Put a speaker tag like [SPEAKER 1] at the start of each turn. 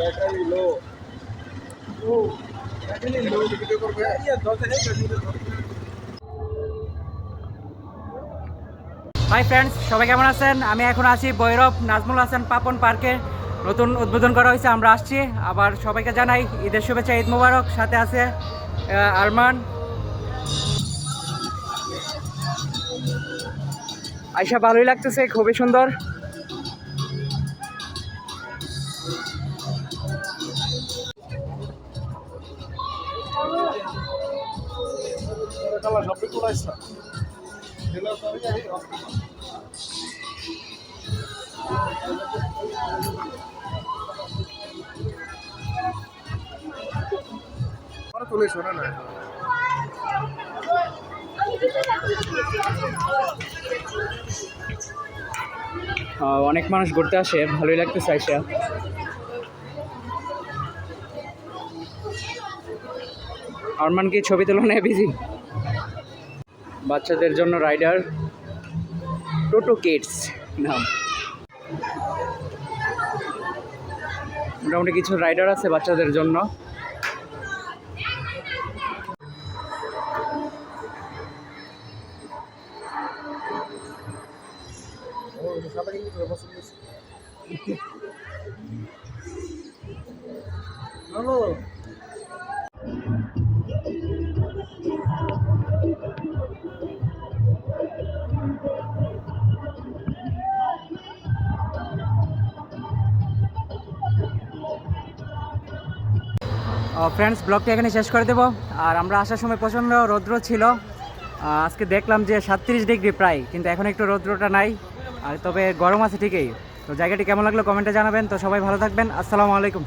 [SPEAKER 1] Battery low ও hi friends সবাই কেমন আছেন? আমি এখন আছি বৈরব নাজমুল হাসান পাপন পার্কে। নতুন উদ্বোধন করা হয়েছে, আমরা আসছি। আবার সবাইকে জানাই ঈদের শুভেচ্ছা, ঈদ মোবারক। সাথে আছে আরমান। আইসা ভালোই লাগতেছে, খুবই সুন্দর। আহ, অনেক মানুষ ঘুরতে আসে ভালোই লাগতেছে আইসা। আরমান কি ছবি তুলনায় বিজি? বাচ্চাদের জন্য রাইডার টোটো কিডস নাম। মোটামুটি কিছু রাইডার আছে বাচ্চাদের জন্য। ফ্রেন্ডস ব্লগটা এখানে শেষ করে দেবো। আর আমরা আসার সময় প্রচণ্ড রৌদ্র ছিল। আজকে দেখলাম যে সাতত্রিশ ডিগ্রি প্রায়, কিন্তু এখন একটু রৌদ্রটা নাই। আর তবে গরম আছে ঠিকই। তো জায়গাটি কেমন লাগল কমেন্টে জানাবেন। তো সবাই ভালো থাকবেন। আসসালামু আলাইকুম।